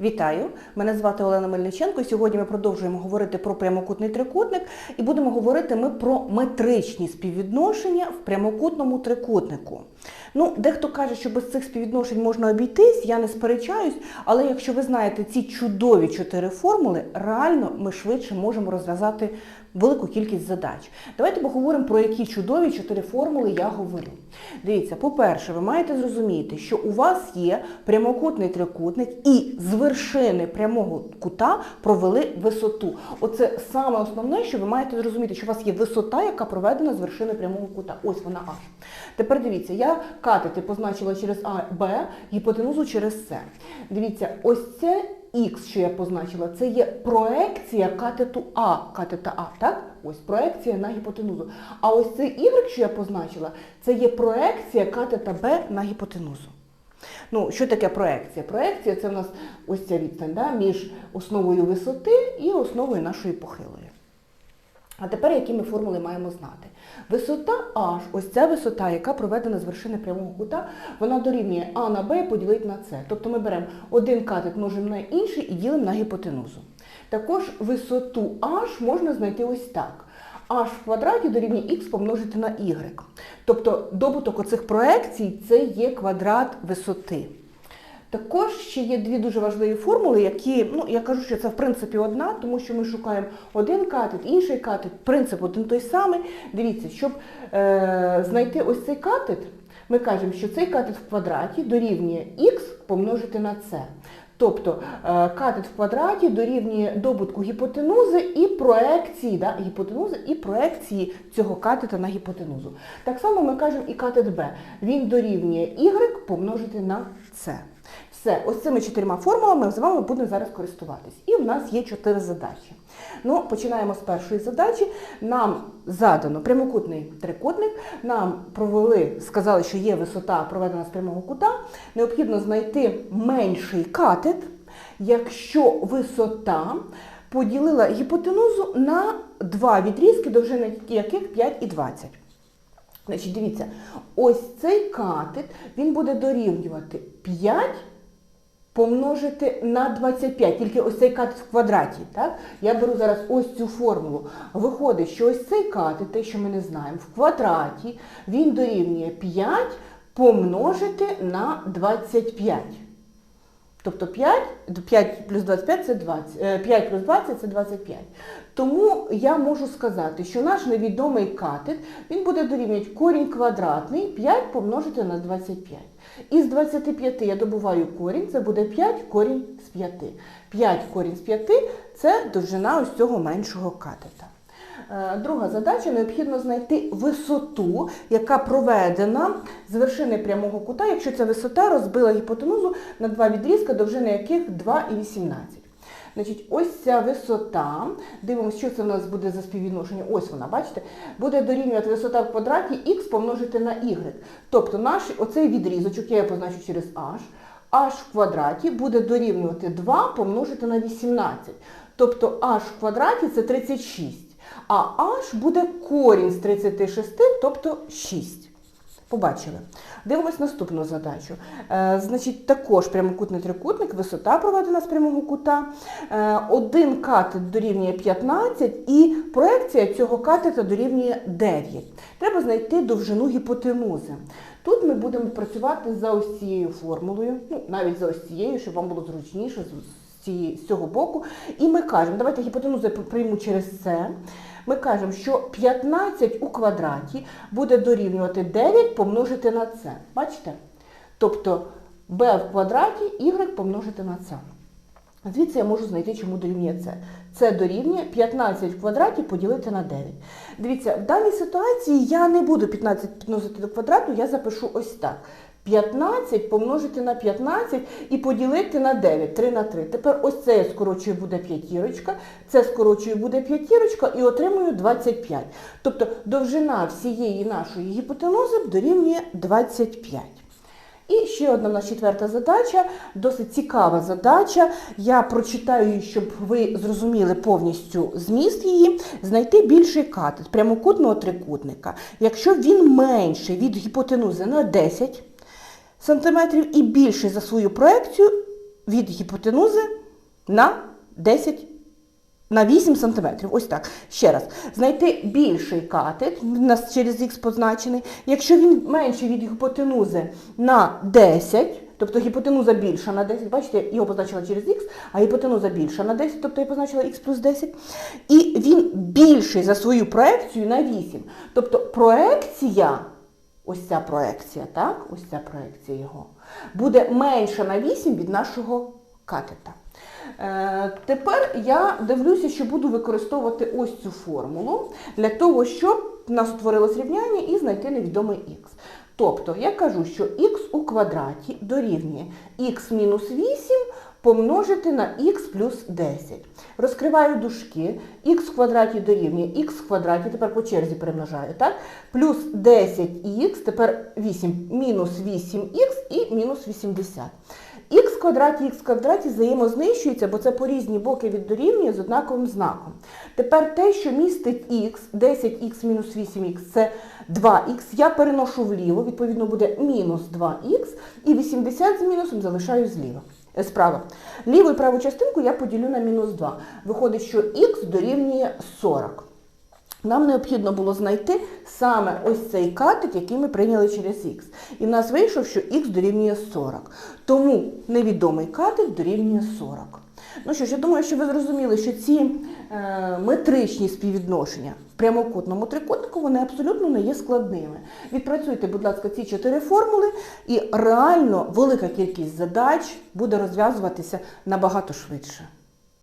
Вітаю! Мене звати Олена Мельниченко. Сьогодні ми продовжуємо говорити про прямокутний трикутник і будемо говорити ми про метричні співвідношення в прямокутному трикутнику. Ну, дехто каже, що без цих співвідношень можна обійтись, я не сперечаюсь, але якщо ви знаєте ці чудові чотири формули, реально ми швидше можемо розв'язати велику кількість задач. Давайте поговоримо про які чудові чотири формули я говорю. Дивіться, по-перше, ви маєте зрозуміти, що у вас є прямокутний трикутник і з вершини прямого кута провели висоту. Оце саме основне, що ви маєте зрозуміти, що у вас є висота, яка проведена з вершини прямого кута. Ось вона аж. Тепер дивіться, я катети позначила через А, Б, гіпотенузу через С. Дивіться, ось це Х, що я позначила, це є проекція катету А, катета А, так? Ось проекція на гіпотенузу. А ось цей Y, що я позначила, це є проекція катета Б на гіпотенузу. Ну, що таке проекція? Проекція це в нас ось ця відстань да, між основою висоти і основою нашої похилої. А тепер які ми формули маємо знати? Висота H, ось ця висота, яка проведена з вершини прямого кута, вона дорівнює А на Б поділити на С. Тобто ми беремо один катет, множимо на інший і ділимо на гіпотенузу. Також висоту H можна знайти ось так. H в квадраті дорівнює х помножити на y. Тобто добуток оцих проекцій це є квадрат висоти. Також ще є дві дуже важливі формули, які, ну я кажу, що це в принципі одна, тому що ми шукаємо один катет, інший катет, принцип один той самий. Дивіться, щоб е, знайти ось цей катет, ми кажемо, що цей катет в квадраті дорівнює х помножити на c. Тобто е, катет в квадраті дорівнює добутку гіпотенузи і проекції, да, гіпотенузи і проекції цього катета на гіпотенузу. Так само ми кажемо і катет b. Він дорівнює y помножити на c. Все, ось цими чотирма формулами з вами будемо зараз користуватись. І в нас є чотири задачі. Ну, Починаємо з першої задачі. Нам задано прямокутний трикутник, нам провели, сказали, що є висота, проведена з прямого кута. Необхідно знайти менший катет, якщо висота поділила гіпотенузу на два відрізки, довжини яких 5 і 20. Значить, дивіться, ось цей катет, він буде дорівнювати 5 помножити на 25, тільки ось цей катет в квадраті. Так? Я беру зараз ось цю формулу. Виходить, що ось цей катет, те, що ми не знаємо, в квадраті, він дорівнює 5 помножити на 25. Тобто 5, 5 плюс 25 це 20, 5 плюс 20 це 25. Тому я можу сказати, що наш невідомий катет, він буде дорівнювати корінь квадратний 5 помножити на 25. Із 25 я добуваю корінь, це буде 5 корінь з 5. 5 корінь з 5 це довжина ось цього меншого катета. Друга задача необхідно знайти висоту, яка проведена з вершини прямого кута, якщо ця висота розбила гіпотенузу на два відрізка, довжини яких 2 і 18. Значить, Ось ця висота, дивимося, що це в нас буде за співвідношення. Ось вона, бачите, буде дорівнювати висота в квадраті х помножити на y. Тобто наш оцей відрізочок, я позначу через h, h в квадраті буде дорівнювати 2 помножити на 18. Тобто h в квадраті це 36. А h буде корінь з 36, тобто 6. Побачили. Дивимось наступну задачу. Е, значить, також прямокутний трикутник, висота проведена з прямого кута. Е, один катет дорівнює 15 і проекція цього катета дорівнює 9. Треба знайти довжину гіпотенузи. Тут ми будемо працювати за ось цією формулою, ну, навіть за ось цією, щоб вам було зручніше з, з цього боку. І ми кажемо, давайте гіпотенузу прийму через це. Ми кажемо, що 15 у квадраті буде дорівнювати 9 помножити на це. Бачите? Тобто b в квадраті y помножити на це. Звідси я можу знайти, чому дорівнює це. Це дорівнює 15 в квадраті поділити на 9. Дивіться, в даній ситуації я не буду 15 підносити до квадрату, я запишу ось так. 15 помножити на 15 і поділити на 9, 3 на 3. Тепер ось це я скорочую буде п'ятірочка, це скорочую буде п'ятірочка і отримую 25. Тобто довжина всієї нашої гіпотенузи дорівнює 25. І ще одна нас четверта задача, досить цікава задача. Я прочитаю її, щоб ви зрозуміли повністю зміст її. Знайти більший катет прямокутного трикутника, якщо він менший від гіпотенузи на 10 см і більший за свою проекцію від гіпотенузи на 10 на 8 см. Ось так. Ще раз. Знайти більший катет, через х позначений. Якщо він менший від гіпотенузи на 10, тобто гіпотенуза більша на 10, бачите, його позначила через х, а гіпотенуза більша на 10, тобто я позначила х плюс 10. І він більший за свою проекцію на 8. Тобто проекція, ось ця проекція, так, ось ця проекція його, буде менша на 8 від нашого катета. Е, Тепер я дивлюся, що буду використовувати ось цю формулу для того, щоб в нас утворилось рівняння і знайти невідомий х. Тобто я кажу, що х у квадраті дорівнює х мінус 8 помножити на х плюс 10. Розкриваю дужки, х в квадраті дорівнює х в квадраті, тепер по черзі перемножаю, так? Плюс 10х, тепер 8, мінус 8х і мінус 80. Х в квадраті, х в квадраті взаємознищується, бо це по різні боки від дорівнює з однаковим знаком. Тепер те, що містить х, 10х мінус 8х, це 2х, я переношу вліво, відповідно буде мінус 2х, і 80 з мінусом залишаю зліва. Е, Справа. Ліву і праву частинку я поділю на мінус 2. Виходить, що х дорівнює 40. Нам необхідно було знайти саме ось цей катик, який ми прийняли через х. І в нас вийшов, що х дорівнює 40. Тому невідомий катик дорівнює 40. Ну що ж, я думаю, що ви зрозуміли, що ці е, метричні співвідношення в прямокутному трикутнику вони абсолютно не є складними. Відпрацюйте, будь ласка, ці чотири формули, і реально велика кількість задач буде розв'язуватися набагато швидше.